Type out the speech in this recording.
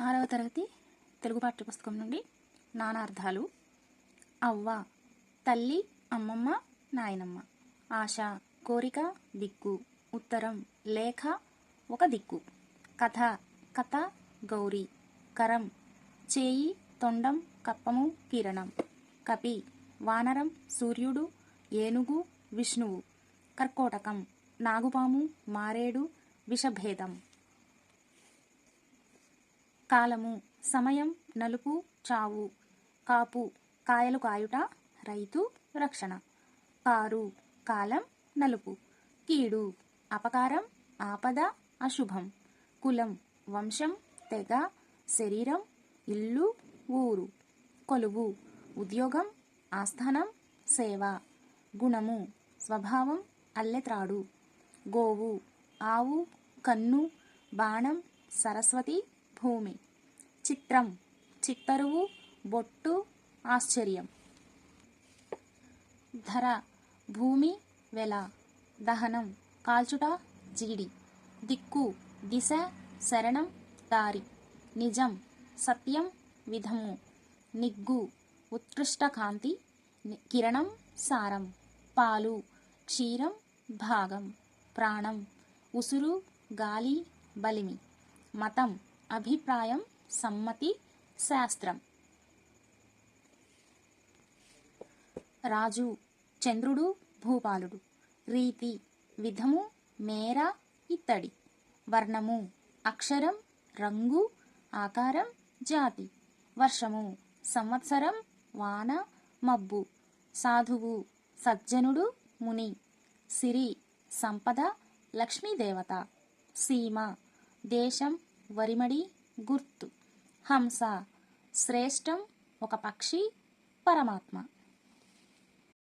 ఆరవ తరగతి తెలుగు పాఠ్యపుస్తకం నుండి నానార్థాలు. అవ్వ తల్లి అమ్మమ్మ నాయనమ్మ. ఆశ కోరిక దిక్కు. ఉత్తరం లేఖ ఒక దిక్కు. కథ కథ గౌరీ. కరం చేయి తొండం కప్పము కిరణం. కపి వానరం సూర్యుడు ఏనుగు విష్ణువు. కర్కోటకం నాగుపాము మారేడు విషభేదం. కాలము సమయం నలుపు చావు కాపు కాయలు కాయుట రైతు రక్షణ. కారు కాలం నలుపు. కీడు అపకారం ఆపద అశుభం. కులం వంశం తెగ శరీరం ఇల్లు ఊరు. కొలువు ఉద్యోగం ఆస్థానం సేవ. గుణము స్వభావం అల్లెత్రాడు. గోవు ఆవు కన్ను బాణం సరస్వతి భూమి. చిత్రం. చిత్తరువు బొట్టు ఆశ్చర్యం. ధర. భూమి వెల. దహనం. కాల్చుట జీడి. దిక్కు. దిశ శరణం దారి. నిజం. సత్యం విధము. నిగ్గు. ఉత్కృష్ట కాంతి. కిరణం సారం. పాలు. క్షీరం భాగం. ప్రాణం. ఉసురు గాలి బలిమి. మతం. అభిప్రాయం సమ్మతి శాస్త్రం. రాజు చంద్రుడు భూపాలుడు. రీతి విధము మేర ఇత్తడి. వర్ణము అక్షరం రంగు ఆకారం జాతి. వర్షము సంవత్సరం వాన మబ్బు. సాధువు సజ్జనుడు ముని. సిరి సంపద లక్ష్మీదేవత. సీమ దేశం వరిమడి గుర్తు. హంస శ్రేష్టం ఒక పక్షి పరమాత్మ.